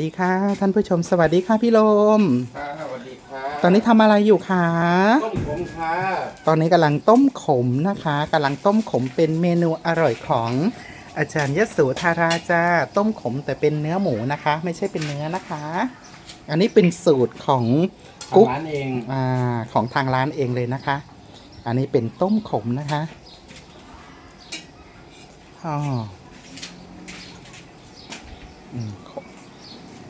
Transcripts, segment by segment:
สวัสดีค่ะ ท่านผู้ชมสวัสดีค่ะพี่ลม ค่ะสวัสดีค่ะตอนนี้ทำอะไรอยู่คะ ต้มผมค่ะตอนนี้กำลังต้มขมนะคะกำลังต้มขมเป็นเมนูอร่อยของอาจารย์ยโสธาราจ้าต้มขมแต่เป็นเนื้อหมูนะคะ ไม่ใช่เป็นเนื้อนะคะ อันนี้เป็นสูตรของกุ๊กทำร้านเองอ่าของทางร้านเองเลยนะคะ อันนี้เป็นต้มขมนะคะอ๋ออืมขม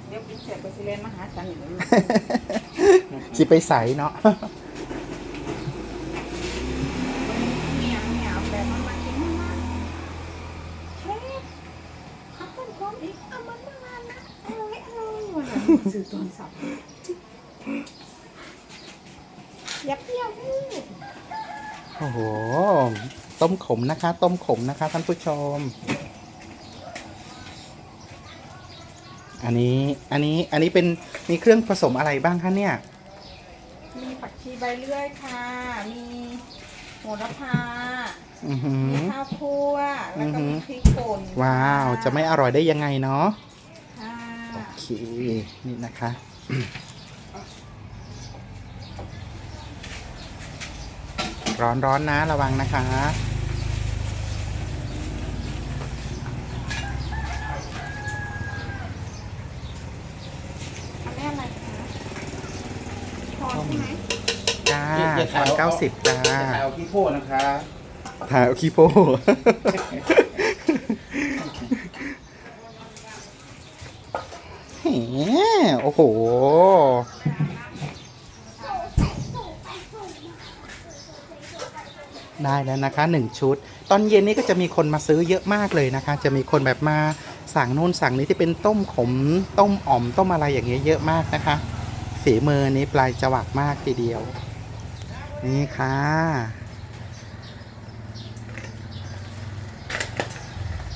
เดี๋ยวพี่เสียไปสิเลนมาหาฉันอยู่สิไปใสเนาะเมียเมียเอาแบบมันมากินมันมาเชฟเอาต้นหอมอีกเอามันมานะอร่อยอร่อยวันนั้นซื้อต้นสับอย่าเปรี้ยวพูดโอ้โห ต้มขมนะคะ ต้มขมนะคะท่านผู้ชม อันนี้อันนี้อันนี้เป็นมีเครื่องผสมอะไรบ้างคะเนี่ย มีผักชีใบเลื่อยค่ะ มีโหระพา อือหืมีอข้าวคั่ว แล้วก็อือหืมีอพริกป่นว้าว จะไม่อร่อยได้ยังไงเนาะค่ะโอเคนี่นะคะ ร้อนร้อนๆนะระวังนะคะ อันนี้อะไรคะ ทอดใช่ไหมจ้าตอนเก้าสิบจ้าจะขายเอาขี้โพดนะคะถ่ายเอาขี้โป้ แหมโอ้โห ได้แล้วนะคะหนึ่งชุด ตอนเย็นนี้ก็จะมีคนมาซื้อเยอะมากเลยนะคะ จะมีคนแบบมาสั่งนู่นสั่งนี้ที่เป็นต้มขม ต้มอ่อมต้มอะไรอย่างเงี้ยเยอะมากนะคะ ฝีมือนี้ปลายจวักมากทีเดียว นี่ค่ะ